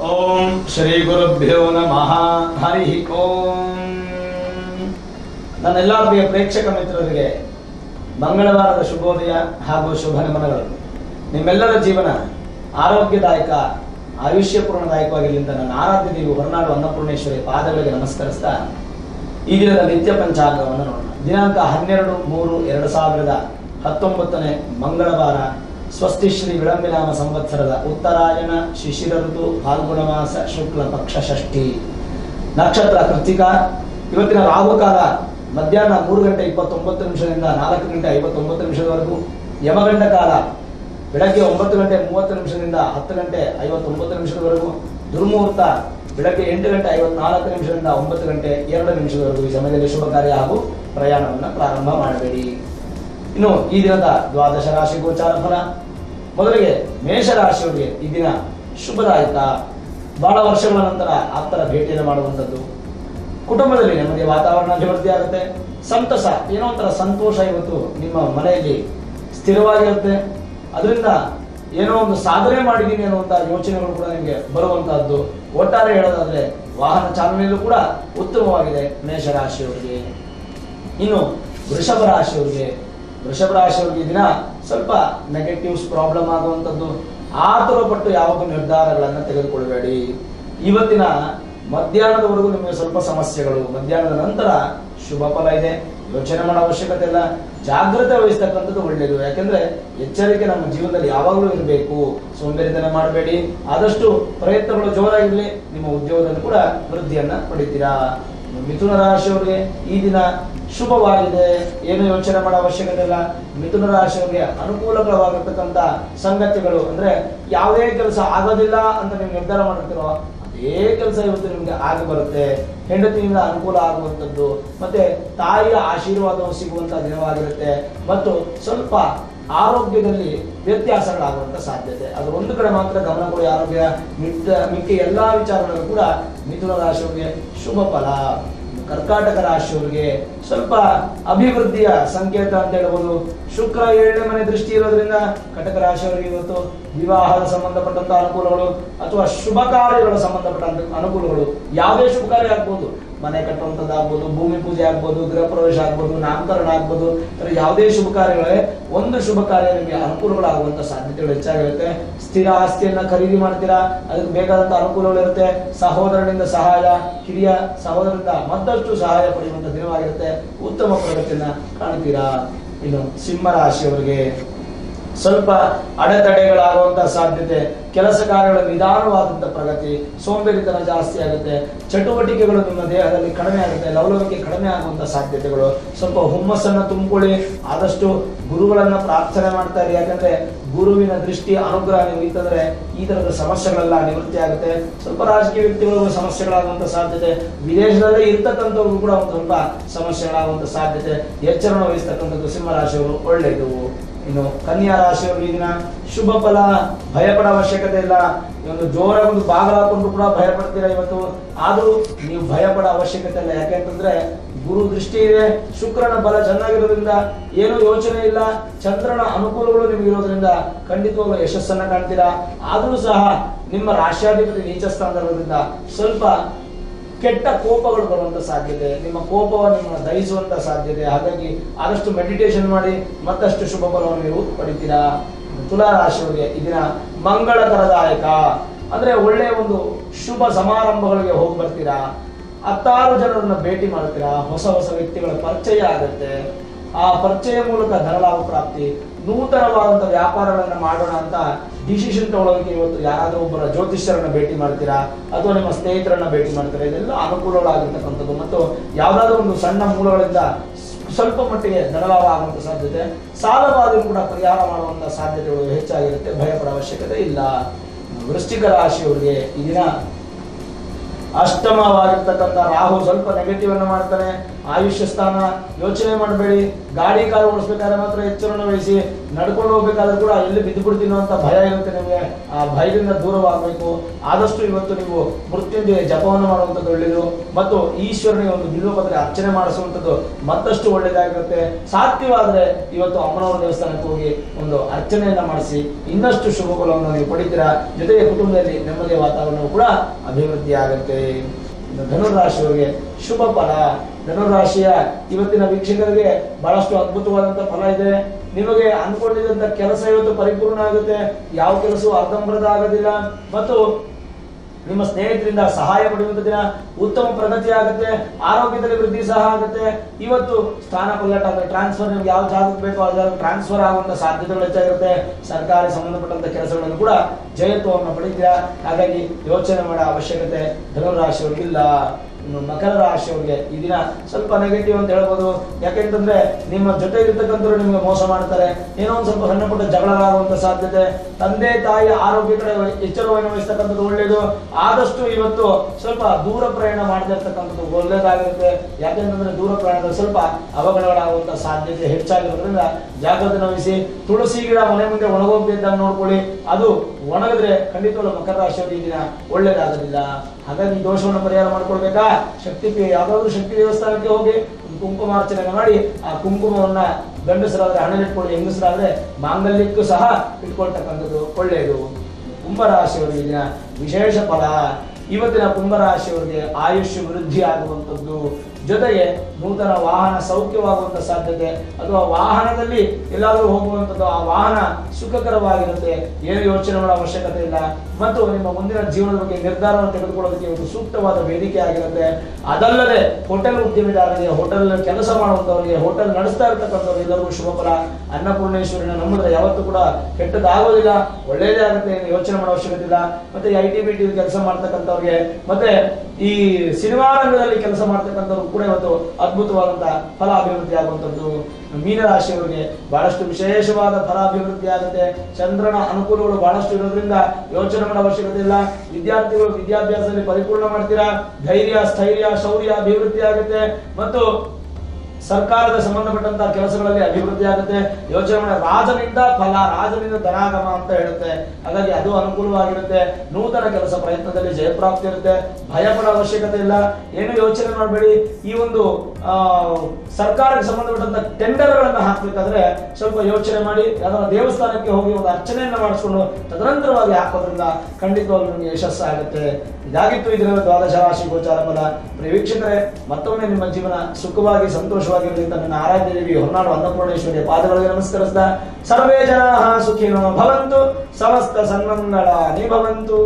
ಓಂ ಶ್ರೀ ಗುರುಭ್ಯೋ ನಮಃ. ಹರಿ ಓಂ. ನನ್ನೆಲ್ಲ ಪ್ರಿಯ ಪ್ರೇಕ್ಷಕ ಮಿತ್ರರಿಗೆ ಮಂಗಳವಾರದ ಶುಭೋದಯ ಹಾಗೂ ಶುಭ ನಮನಗಳು. ನಿಮ್ಮೆಲ್ಲರ ಜೀವನ ಆರೋಗ್ಯದಾಯಕ ಆಯುಷ್ಯಪೂರ್ಣದಾಯಕವಾಗಿರಲಿ ಅಂತ ನನ್ನ ಆರಾಧ್ಯ ದೇವಿ ಹೊರನಾಡು ಅನ್ನಪೂರ್ಣೇಶ್ವರಿ ಪಾದಗಳಿಗೆ ನಮಸ್ಕರಿಸ್ತಾ ಈ ದಿನದ ನಿತ್ಯ ಪಂಚಾಂಗವನ್ನು ನೋಡೋಣ. ದಿನಾಂಕ ಹನ್ನೆರಡು ಮೂರು ಎರಡು ಸಾವಿರದ ಹತ್ತೊಂಬತ್ತನೇ ಮಂಗಳವಾರ ಸ್ವಸ್ತಿ ಶ್ರೀ ವಿಳಂಬಿನಾಮ ಸಂವತ್ಸರದ ಉತ್ತರಾಯಣ ಶಿಶಿರ ಋತು ಫಾಲ್ಗುಣ ಮಾಸ ಶುಕ್ಲ ಪಕ್ಷ ಷಷ್ಠಿ ನಕ್ಷತ್ರ ಕೃತಿಕ ಇವತ್ತಿನ ರಾಹುಕಾಲ ಮಧ್ಯಾಹ್ನ ಮೂರು ಗಂಟೆ ಇಪ್ಪತ್ತೊಂಬತ್ತು ನಿಮಿಷದಿಂದ ನಾಲ್ಕು ಗಂಟೆ ಐವತ್ತೊಂಬತ್ತು ನಿಮಿಷದವರೆಗೂ. ಯಮಗಂಡ ಕಾಲ ಬೆಳಗ್ಗೆ ಒಂಬತ್ತು ಗಂಟೆ ಮೂವತ್ತು ನಿಮಿಷದಿಂದ ಹತ್ತು ಗಂಟೆ ಐವತ್ತೊಂಬತ್ತು ನಿಮಿಷದವರೆಗೂ. ದುರ್ಮುಹೂರ್ತ ಬೆಳಗ್ಗೆ ಎಂಟು ಗಂಟೆ ಐವತ್ನಾಲ್ಕು ನಿಮಿಷದಿಂದ ಒಂಬತ್ತು ಗಂಟೆ ಎರಡು ನಿಮಿಷದವರೆಗೂ ಈ ಸಮಯದಲ್ಲಿ ಶುಭ ಕಾರ್ಯ ಹಾಗೂ ಪ್ರಯಾಣವನ್ನು ಪ್ರಾರಂಭ ಮಾಡಬೇಡಿ. ಇನ್ನು ಈ ದಿನದ ದ್ವಾದಶ ರಾಶಿ ಗೋಚಾರ ಫಲ. ಮೊದಲಿಗೆ ಮೇಷರಾಶಿಯವರಿಗೆ ಈ ದಿನ ಶುಭದಾಯಕ ಬಹಳ ವರ್ಷಗಳ ನಂತರ ಆಪ್ತರ ಭೇಟಿಯನ್ನು ಮಾಡುವಂಥದ್ದು. ಕುಟುಂಬದಲ್ಲಿ ನಮಗೆ ವಾತಾವರಣ ಅಭಿವೃದ್ಧಿ ಆಗುತ್ತೆ. ಸಂತಸ, ಏನೋ ಒಂಥರ ಸಂತೋಷ ಇವತ್ತು ನಿಮ್ಮ ಮನೆಯಲ್ಲಿ ಸ್ಥಿರವಾಗಿರುತ್ತೆ. ಅದರಿಂದ ಏನೋ ಒಂದು ಸಾಧನೆ ಮಾಡಿದ್ದೀನಿ ಅನ್ನುವಂಥ ಯೋಚನೆಗಳು ಕೂಡ ನಿಮಗೆ ಬರುವಂತಹದ್ದು ಒಟ್ಟಾರೆ ಹೇಳೋದಾದ್ರೆ ವಾಹನ ಚಾಲನೆಯಲ್ಲೂ ಕೂಡ ಉತ್ತಮವಾಗಿದೆ ಮೇಷರಾಶಿಯವರಿಗೆ. ಇನ್ನು ವೃಷಭ ರಾಶಿಯವರಿಗೆ ವೃಷಭ ರಾಶಿಯವರಿಗೆ ಈ ದಿನ ಸ್ವಲ್ಪ ನೆಗೆಟಿವ್ಸ್ ಪ್ರಾಬ್ಲಮ್ ಆಗುವಂಥದ್ದು ಆತುರ ಪಟ್ಟು ಯಾವಾಗ ನಿರ್ಧಾರಗಳನ್ನು ತೆಗೆದುಕೊಳ್ಳಬೇಡಿ. ಇವತ್ತಿನ ಮಧ್ಯಾಹ್ನದವರೆಗೂ ನಿಮಗೆ ಸ್ವಲ್ಪ ಸಮಸ್ಯೆಗಳು. ಮಧ್ಯಾಹ್ನದ ನಂತರ ಶುಭ ಫಲ ಇದೆ. ಯೋಚನೆ ಮಾಡೋ ಅವಶ್ಯಕತೆ ಇಲ್ಲ. ಜಾಗ್ರತೆ ವಹಿಸ್ತಕ್ಕಂಥದ್ದು ಒಳ್ಳೆಯದು. ಯಾಕೆಂದ್ರೆ ಎಚ್ಚರಿಕೆ ನಮ್ಮ ಜೀವನದಲ್ಲಿ ಯಾವಾಗಲೂ ಇರಬೇಕು. ಸೋಂಬೇರಿತನ ಮಾಡಬೇಡಿ. ಆದಷ್ಟು ಪ್ರಯತ್ನಗಳು ಜೋರಾಗಿರಲಿ, ನಿಮ್ಮ ಉದ್ಯೋಗದಲ್ಲಿ ಕೂಡ ವೃದ್ಧಿಯನ್ನ ಪಡಿತೀರಾ? ಮಿಥುನ ರಾಶಿಯವರಿಗೆ ಈ ದಿನ ಶುಭವಾಗಿದೆ. ಏನು ಯೋಚನೆ ಮಾಡೋ ಅವಶ್ಯಕತೆ ಇಲ್ಲ. ಮಿಥುನ ರಾಶಿಯವರಿಗೆ ಅನುಕೂಲಕರವಾಗಿರ್ತಕ್ಕಂಥ ಸಂಗತಿಗಳು ಅಂದ್ರೆ ಯಾವುದೇ ಕೆಲಸ ಆಗೋದಿಲ್ಲ ಅಂತ ನೀವು ನಿರ್ಧಾರ ಮಾಡಿರ್ತೀರೋ, ಅದೇ ಕೆಲಸ ಇವತ್ತು ನಿಮ್ಗೆ ಆಗಿ ಬರುತ್ತೆ. ಹೆಂಡತಿಯಿಂದ ಅನುಕೂಲ ಆಗುವಂಥದ್ದು, ಮತ್ತೆ ತಾಯಿಯ ಆಶೀರ್ವಾದವು ಸಿಗುವಂತಹ ದಿನವಾಗಿರುತ್ತೆ. ಮತ್ತು ಸ್ವಲ್ಪ ಆರೋಗ್ಯದಲ್ಲಿ ವ್ಯತ್ಯಾಸಗಳಾಗುವಂಥ ಸಾಧ್ಯತೆ. ಅದು ಒಂದು ಕಡೆ ಮಾತ್ರ ಗಮನ ಕೊಡಿ, ಆರೋಗ್ಯ ಮಿಕ್ಕ ಮಿಕ್ಕ ಎಲ್ಲಾ ವಿಚಾರಗಳು ಕೂಡ ಮಿಥುನ ರಾಶಿಯವರಿಗೆ ಶುಭ ಫಲ. ಕರ್ಕಾಟಕ ರಾಶಿಯವರಿಗೆ ಸ್ವಲ್ಪ ಅಭಿವೃದ್ಧಿಯ ಸಂಕೇತ ಅಂತ ಹೇಳ್ಬೋದು. ಶುಕ್ರ ಏಳನೇ ಮನೆ ದೃಷ್ಟಿ ಇರೋದ್ರಿಂದ ಕಟಕ ರಾಶಿಯವರಿಗೆ ಇವತ್ತು ವಿವಾಹದ ಸಂಬಂಧಪಟ್ಟಂತ ಅನುಕೂಲಗಳು ಅಥವಾ ಶುಭ ಕಾರ್ಯಗಳ ಸಂಬಂಧಪಟ್ಟಂತ ಅನುಕೂಲಗಳು ಯಾವುದೇ ಶುಭ ಕಾರ್ಯ ಆಗ್ಬೋದು. ಮನೆ ಕಟ್ಟುವಂಥದ್ದಾಗ್ಬೋದು ಭೂಮಿ ಪೂಜೆ ಆಗ್ಬೋದು, ಗೃಹ ಪ್ರವೇಶ ಆಗ್ಬೋದು, ನಾಮಕರಣ ಆಗ್ಬೋದು ತರ ಯಾವುದೇ ಶುಭ ಕಾರ್ಯಗಳೇ ಒಂದು ಶುಭ ಕಾರ್ಯ ನಿಮಗೆ ಅನುಕೂಲಗಳಾಗುವಂತ ಸಾಧ್ಯತೆಗಳು ಹೆಚ್ಚಾಗಿರುತ್ತೆ. ಸ್ಥಿರ ಆಸ್ತಿಯನ್ನ ಖರೀದಿ ಮಾಡ್ತೀರಾ? ಅದಕ್ಕೆ ಬೇಕಾದಂತ ಅನುಕೂಲಗಳು ಇರುತ್ತೆ ಸಹೋದರನಿಂದ ಸಹಾಯ ಕಿರಿಯ ಸಹೋದರರಿಂದ ಮತ್ತಷ್ಟು ಸಹಾಯ ಪಡೆಯುವಂತ ದಿನವಾಗಿರುತ್ತೆ. ಉತ್ತಮ ಪ್ರಗತಿಯನ್ನ ಕಾಣ್ತೀರಾ? ಇನ್ನು ಸಿಂಹ ರಾಶಿಯವರಿಗೆ ಸ್ವಲ್ಪ ಅಡೆತಡೆಗಳಾಗುವಂಥ ಸಾಧ್ಯತೆ, ಕೆಲಸ ಕಾರ್ಯಗಳ ನಿಧಾನವಾದಂಥ ಪ್ರಗತಿ, ಸೋಂಬೇರಿತನ ಜಾಸ್ತಿ ಆಗುತ್ತೆ, ಚಟುವಟಿಕೆಗಳು ನಿಮ್ಮ ದೇಹದಲ್ಲಿ ಕಡಿಮೆ ಆಗುತ್ತೆ, ಲವಲವಿಕೆ ಕಡಿಮೆ ಆಗುವಂಥ ಸಾಧ್ಯತೆಗಳು. ಸ್ವಲ್ಪ ಹುಮ್ಮಸ್ಸನ್ನು ತುಂಬಿಕೊಳ್ಳಿ, ಆದಷ್ಟು ಗುರುಗಳನ್ನ ಪ್ರಾರ್ಥನೆ ಮಾಡ್ತಾ ಇರಿ. ಯಾಕಂದ್ರೆ ಗುರುವಿನ ದೃಷ್ಟಿ, ಅನುಗ್ರಹ ನೀವು ಇತ್ತಂದ್ರೆ ಈ ತರದ ಸಮಸ್ಯೆಗಳೆಲ್ಲ ನಿವೃತ್ತಿ ಆಗುತ್ತೆ. ಸ್ವಲ್ಪ ರಾಜಕೀಯ ವ್ಯಕ್ತಿಗಳಿಗೂ ಸಮಸ್ಯೆಗಳಾಗುವಂತ ಸಾಧ್ಯತೆ. ವಿದೇಶದಲ್ಲೇ ಇರ್ತಕ್ಕಂಥವ್ರಿಗೂ ಕೂಡ ಒಂದು ಸ್ವಲ್ಪ ಸಮಸ್ಯೆಗಳಾಗುವಂತ ಸಾಧ್ಯತೆ. ಎಚ್ಚರಣೆ ವಹಿಸ್ತಕ್ಕಂಥದ್ದು ಸಿಂಹರಾಶಿಯವರು ಒಳ್ಳೆಯದು. ಇನ್ನು ಕನ್ಯಾ ರಾಶಿಯವರು ಈ ದಿನ ಶುಭ ಫಲ ಭಯಪಡ ಅವಶ್ಯಕತೆ ಇಲ್ಲ. ಒಂದು ಜೋರ ಒಂದು ಬಾಗಿಲು ಹಾಕೊಂಡು ಕೂಡ ಭಯ ಪಡ್ತೀರಾ ಇವತ್ತು? ಆದರೂ ನೀವು ಭಯಪಡ ಅವಶ್ಯಕತೆ ಇಲ್ಲ. ಯಾಕೆಂತಂದ್ರೆ ಗುರು ದೃಷ್ಟಿ ಇದೆ, ಶುಕ್ರನ ಬಲ ಚೆನ್ನಾಗಿರೋದ್ರಿಂದ ಏನು ಯೋಚನೆ ಇಲ್ಲ. ಚಂದ್ರನ ಅನುಕೂಲಗಳು ನಿಮ್ಗೆ ಇರೋದ್ರಿಂದ ಖಂಡಿತವಾಗ್ಲೂ ಯಶಸ್ಸನ್ನ ಕಾಣ್ತೀರಾ. ಆದರೂ ಸಹ ನಿಮ್ಮ ರಾಶ್ಯಾಧಿಪತಿ ನೀಚ ಸ್ಥಾನದಲ್ಲಿರೋದ್ರಿಂದ ಸ್ವಲ್ಪ ಕೆಟ್ಟ ಕೋಪಗಳು ಬರುವಂತ ಸಾಧ್ಯತೆ, ನಿಮ್ಮ ಕೋಪವನ್ನು ನಿಮ್ಮ ದಹಿಸುವಂತ ಸಾಧ್ಯತೆ, ಹಾಗಾಗಿ ಆದಷ್ಟು ಮೆಡಿಟೇಷನ್ ಮಾಡಿ, ಮತ್ತಷ್ಟು ಶುಭ ಫಲವನ್ನು ನೀವು ಪಡಿತೀರಾ? ತುಲಾ ರಾಶಿಯವರಿಗೆ ದಿನ ಮಂಗಳಕರದಾಯಕ. ಅಂದ್ರೆ ಒಳ್ಳೆಯ ಒಂದು ಶುಭ ಸಮಾರಂಭಗಳಿಗೆ ಹೋಗಿ ಬರ್ತೀರಾ? ಹತ್ತಾರು ಜನರನ್ನ ಭೇಟಿ ಮಾಡ್ತೀರಾ? ಹೊಸ ಹೊಸ ವ್ಯಕ್ತಿಗಳ ಪರಿಚಯ ಆಗುತ್ತೆ. ಆ ಪರಿಚಯ ಮೂಲಕ ಧನಲಾಭ ಪ್ರಾಪ್ತಿ, ನೂತನವಾದಂತ ವ್ಯಾಪಾರಗಳನ್ನ ಮಾಡೋಣ ಅಂತ ಡಿಸಿಷನ್ ತಗೊಳ್ಳೋದಕ್ಕೆ ಇವತ್ತು ಯಾರಾದ್ರೂ ಒಬ್ಬರ ಜ್ಯೋತಿಷ್ಯರನ್ನ ಭೇಟಿ ಮಾಡ್ತೀರಾ? ಅಥವಾ ನಿಮ್ಮ ಸ್ನೇಹಿತರನ್ನ ಭೇಟಿ ಮಾಡ್ತೀರಾ? ಇದೆಲ್ಲ ಅನುಕೂಲಗಳಾಗಿರ್ತಕ್ಕಂಥದ್ದು. ಮತ್ತು ಯಾವ್ದಾದ್ರು ಒಂದು ಸಣ್ಣ ಮೂಲಗಳಿಂದ ಸ್ವಲ್ಪ ಮಟ್ಟಿಗೆ ಧನಲಾಭ ಆಗುವಂಥ ಸಾಧ್ಯತೆ, ಸಾಲವಾದರೂ ಕೂಡ ಪರಿಹಾರ ಮಾಡುವಂಥ ಸಾಧ್ಯತೆಗಳು ಹೆಚ್ಚಾಗಿರುತ್ತೆ. ಭಯಪಡ ಅವಶ್ಯಕತೆ ಇಲ್ಲ. ವೃಶ್ಚಿಕ ರಾಶಿಯವರಿಗೆ ಈ ದಿನ ಅಷ್ಟಮವಾಗಿರ್ತಕ್ಕಂಥ ರಾಹು ಸ್ವಲ್ಪ ನೆಗೆಟಿವ್ ಅನ್ನು ಮಾಡ್ತಾನೆ. ಆಯುಷ್ಯ ಸ್ಥಾನ ಯೋಚನೆ ಮಾಡಬೇಡಿ. ಗಾಡಿ ಕಾರು ಓಡಿಸ್ಬೇಕಾದ್ರೆ ಮಾತ್ರ ಎಚ್ಚರವನ್ನು ವಹಿಸಿ ನಡ್ಕೊಂಡು ಹೋಗ್ಬೇಕಾದ್ರೆ ಕೂಡ ಎಲ್ಲಿ ಬಿದ್ದು ಬಿಡ್ತೀನೋ ಅಂತ ಭಯ ಇರುತ್ತೆ ನಿಮಗೆ. ಆ ಭಯದಿಂದ ದೂರವಾಗಬೇಕು. ಆದಷ್ಟು ಇವತ್ತು ನೀವು ಮೃತ್ಯುಂಜಯ ಜಪವನ್ನು ಮಾಡುವಂಥದ್ದು ಒಳ್ಳೆಯದು. ಮತ್ತು ಈಶ್ವರನಿಗೆ ಒಂದು ಬಿಲ್ವಪತ್ರೆ ಅರ್ಚನೆ ಮಾಡಿಸುವಂಥದ್ದು ಮತ್ತಷ್ಟು ಒಳ್ಳೆಯದಾಗಿರುತ್ತೆ. ಸಾಧ್ಯವಾದರೆ ಇವತ್ತು ಅಮ್ಮನವರ ದೇವಸ್ಥಾನಕ್ಕೆ ಹೋಗಿ ಒಂದು ಅರ್ಚನೆಯನ್ನು ಮಾಡಿಸಿ ಇನ್ನಷ್ಟು ಶುಭ ಫಲವನ್ನು ನೀವು ಪಡಿತೀರಾ? ಜೊತೆಗೆ ಕುಟುಂಬದಲ್ಲಿ ನೆಮ್ಮದಿಯ ವಾತಾವರಣವು ಕೂಡ ಅಭಿವೃದ್ಧಿ ಆಗುತ್ತೆ ಧನುರಾಶಿಯವರಿಗೆ ಶುಭ ಫಲ. ಧನುರಾಶಿಯ ಇವತ್ತಿನ ವೀಕ್ಷಕರಿಗೆ ಬಹಳಷ್ಟು ಅದ್ಭುತವಾದಂತ ಫಲ ಇದೆ. ನಿಮಗೆ ಅನ್ಕೊಂಡಿದ್ದಂತ ಕೆಲಸ ಇವತ್ತು ಪರಿಪೂರ್ಣ ಆಗುತ್ತೆ. ಯಾವ ಕೆಲಸವೂ ಅರ್ಧಂಬರ್ಧ ಆಗೋದಿಲ್ಲ. ಮತ್ತು ನಿಮ್ಮ ಸ್ನೇಹಿತರಿಂದ ಸಹಾಯ ಪಡೆಯುವಂತ ದಿನ ಉತ್ತಮ ಪ್ರಗತಿ ಆಗುತ್ತೆ, ಆರೋಗ್ಯದಲ್ಲಿ ವೃದ್ಧಿ ಸಹ ಆಗುತ್ತೆ. ಇವತ್ತು ಸ್ಥಾನ ಪಲ್ಲಟ ಅಂದ್ರೆ ಟ್ರಾನ್ಸ್ಫರ್ ನಿಮ್ಗೆ ಯಾವ ಜಾಗಕ್ಕೆ ಬೇಕೋ ಆ ಟ್ರಾನ್ಸ್ಫರ್ ಆಗುವಂತ ಸಾಧ್ಯತೆಗಳು ಹೆಚ್ಚಾಗಿರುತ್ತೆ ಸರ್ಕಾರಿ ಸಂಬಂಧಪಟ್ಟಂತ ಕೆಲಸಗಳನ್ನು ಕೂಡ ಜಯತ್ವವನ್ನು ಪಡಿತೀರಾ? ಹಾಗಾಗಿ ಯೋಚನೆ ಮಾಡೋ ಅವಶ್ಯಕತೆ ಧನುರಾಶಿಯವ್ರಿಗಿಲ್ಲ. ಇನ್ನು ಮಕರ ರಾಶಿಯವರಿಗೆ ಈ ದಿನ ಸ್ವಲ್ಪ ನೆಗೆಟಿವ್ ಅಂತ ಹೇಳ್ಬೋದು. ಯಾಕೆಂತಂದ್ರೆ ನಿಮ್ಮ ಜೊತೆ ಇರ್ತಕ್ಕಂಥವ್ರು ನಿಮಗೆ ಮೋಸ ಮಾಡ್ತಾರೆ. ಏನೋ ಒಂದು ಸ್ವಲ್ಪ ಸಣ್ಣ ಪುಟ್ಟ ಜಗಳಾಗುವಂತ ಸಾಧ್ಯತೆ. ತಂದೆ, ತಾಯಿ, ಆರೋಗ್ಯ ಕಡೆ ಎಚ್ಚರವನ್ನು ವಹಿಸ್ತಕ್ಕಂಥದ್ದು ಒಳ್ಳೆಯದು ಆದಷ್ಟು ಇವತ್ತು ಸ್ವಲ್ಪ ದೂರ ಪ್ರಯಾಣ ಮಾಡದೇ ಇರ್ತಕ್ಕಂಥದ್ದು ಒಳ್ಳೆಯದಾಗಿರುತ್ತೆ ಯಾಕೆಂತಂದ್ರೆ ದೂರ ಪ್ರಯಾಣದಲ್ಲಿ ಸ್ವಲ್ಪ ಅವಘಡಗಳಾಗುವಂತ ಸಾಧ್ಯತೆ ಹೆಚ್ಚಾಗಿರೋದ್ರಿಂದ ಜಾಗ್ರತೆ ವಹಿಸಿ. ತುಳಸಿ ಗಿಡ ಮನೆ ಮುಂದೆ ಒಣಗೋಗ್ತಿದ್ದಾಗ ನೋಡ್ಕೊಳ್ಳಿ. ಅದು ಒಣಗಿದ್ರೆ ಖಂಡಿತವಾಗ್ಲೂ ಮಕರ ರಾಶಿಯವರು ಈ ದಿನ ಒಳ್ಳೇದಾಗೋದಿಲ್ಲ ಹಾಗಾಗಿ ದೋಷವನ್ನು ಪರಿಹಾರ ಮಾಡ್ಕೊಳ್ಬೇಕಾ? ಶಕ್ತಿ ಯಾವ್ದಾದ್ರು ಶಕ್ತಿ ದೇವಸ್ಥಾನಕ್ಕೆ ಹೋಗಿ ಕುಂಕುಮಾರ್ಚನೆ ಮಾಡಿ ಆ ಕುಂಕುಮವನ್ನ ಗಂಡಸರಾದ್ರೆ ಹಣಲಿಟ್ಕೊಳ್ಳಿ ಹೆಂಗಸರಾದ್ರೆ ಮಾಂಗಲ್ಯಕ್ಕೂ ಸಹ ಇಟ್ಕೊಳ್ತಕ್ಕಂಥದ್ದು ಒಳ್ಳೆಯದು. ಕುಂಭರಾಶಿಯವರಿಗೆ ದಿನ ವಿಶೇಷ ಫಲ. ಇವತ್ತಿನ ಕುಂಭರಾಶಿಯವರಿಗೆ ಆಯುಷ್ಯ ವೃದ್ಧಿ ಆಗುವಂಥದ್ದು ಜೊತೆಗೆ ನೂತನ ವಾಹನ ಸೌಖ್ಯವಾಗುವಂಥ ಸಾಧ್ಯತೆ. ಅಥವಾ ವಾಹನದಲ್ಲಿ ಎಲ್ಲಾದರೂ ಹೋಗುವಂಥದ್ದು ಆ ವಾಹನ ಸುಖಕರವಾಗಿರುತ್ತೆ. ಏನು ಯೋಚನೆ ಮಾಡೋ ಅವಶ್ಯಕತೆ ಇಲ್ಲ. ಮತ್ತು ನಿಮ್ಮ ಮುಂದಿನ ಜೀವನದ ಬಗ್ಗೆ ನಿರ್ಧಾರವನ್ನು ತೆಗೆದುಕೊಳ್ಳೋದಕ್ಕೆ ಒಂದು ಸೂಕ್ತವಾದ ವೇದಿಕೆ ಆಗಿರುತ್ತೆ. ಅದಲ್ಲದೆ ಹೋಟೆಲ್ ಉದ್ಯಮಿದಾರರಿಗೆ, ಹೋಟೆಲ್ ಕೆಲಸ ಮಾಡುವಂತವರಿಗೆ, ಹೋಟೆಲ್ ನಡೆಸ್ತಾ ಇರ್ತಕ್ಕಂಥವ್ರು ಎಲ್ಲರಿಗೂ ಶುಭ ಫಲ. ಅನ್ನಪೂರ್ಣೇಶ್ವರಿನ ನಂಬಿದ್ರೆ ಯಾವತ್ತೂ ಕೂಡ ಕೆಟ್ಟದಾಗೋದಿಲ್ಲ. ಒಳ್ಳೆಯದೇ ಆಗುತ್ತೆ ಯೋಚನೆ ಮಾಡೋ ಅವಶ್ಯಕತೆ ಇಲ್ಲ. ಮತ್ತೆ ಐ ಟಿ ಬಿ ಟಿ ಕೆಲಸ ಮಾಡ್ತಕ್ಕಂಥವ್ರಿಗೆ, ಮತ್ತೆ ಈ ಸಿನಿಮಾ ರಂಗದಲ್ಲಿ ಕೆಲಸ ಮಾಡ್ತಕ್ಕಂಥವ್ರು ಕೂಡ ಇವತ್ತು ಅದ್ಭುತವಾದಂತಹ ಫಲ ಅಭಿವೃದ್ಧಿ ಆಗುವಂಥದ್ದು ಮೀನರಾಶಿಯವರಿಗೆ ಬಹಳಷ್ಟು ವಿಶೇಷವಾದ ಫಲ ಅಭಿವೃದ್ಧಿ ಆಗುತ್ತೆ ಚಂದ್ರನ ಅನುಕೂಲಗಳು ಬಹಳಷ್ಟು ಇರೋದ್ರಿಂದ ಯೋಚನೆ ಮಾಡೋ ಅವಶ್ಯಕತೆ ಇಲ್ಲ. ವಿದ್ಯಾರ್ಥಿಗಳು ವಿದ್ಯಾಭ್ಯಾಸದಲ್ಲಿ ಪರಿಪೂರ್ಣ ಮಾಡ್ತೀರಾ? ಧೈರ್ಯ, ಸ್ಥೈರ್ಯ, ಶೌರ್ಯ ಅಭಿವೃದ್ಧಿ ಆಗುತ್ತೆ ಮತ್ತು ಸರ್ಕಾರದ ಸಂಬಂಧಪಟ್ಟಂತಹ ಕೆಲಸಗಳಲ್ಲಿ ಅಭಿವೃದ್ಧಿ ಆಗುತ್ತೆ. ಯೋಚನೆ ಮಾಡಿ ರಾಜನಿಂದ ಫಲ ರಾಜನಿಂದ ಧನಾಗಮ ಅಂತ ಹೇಳುತ್ತೆ. ಹಾಗಾಗಿ ಅದು ಅನುಕೂಲವಾಗಿರುತ್ತೆ. ನೂತನ ಕೆಲಸ ಪ್ರಯತ್ನದಲ್ಲಿ ಜಯಪ್ರಾಪ್ತಿ ಇರುತ್ತೆ. ಭಯ ಅವಶ್ಯಕತೆ ಇಲ್ಲ. ಏನು ಯೋಚನೆ ಮಾಡಬೇಡಿ. ಈ ಒಂದು ಆ, ಸರ್ಕಾರಕ್ಕೆ ಸಂಬಂಧಪಟ್ಟಂತ ಟೆಂಡರ್ಗಳನ್ನ ಹಾಕ್ಬೇಕಾದ್ರೆ ಸ್ವಲ್ಪ ಯೋಚನೆ ಮಾಡಿ ಅದರ ದೇವಸ್ಥಾನಕ್ಕೆ ಹೋಗಿ ಒಂದು ಅರ್ಚನೆಯನ್ನ ಮಾಡಿಸ್ಕೊಂಡು ತದನಂತರವಾಗಿ ಹಾಕೋದ್ರಿಂದ ಖಂಡಿತವಾಗ್ಲೂ ನಿಮಗೆ ಯಶಸ್ಸಾಗುತ್ತೆ ಇದಾಗಿತ್ತು ಇದರ ದ್ವಾದಶ ರಾಶಿ ಗೋಚಾರ ಫಲ. ವೀಕ್ಷಕರೇ ಮತ್ತೊಮ್ಮೆ ನಿಮ್ಮ ಜೀವನ ಸುಖವಾಗಿ ಸಂತೋಷವಾಗಿರಲಿ ಅಂತ ತನ್ನ ದೇವಿ ಹೊರನಾಡು ಅನ್ನಪೂರ್ಣೇಶ್ವರಿಯ ಪಾದಗಳಿಗೆ ನಮಸ್ಕರಿಸಿದ ಸರ್ವೇ ಜನ ಸುಖಿನೋ ಭವಂತು ಸಮಸ್ತ ಸನ್ಮಂಗಳ ಭವಂತು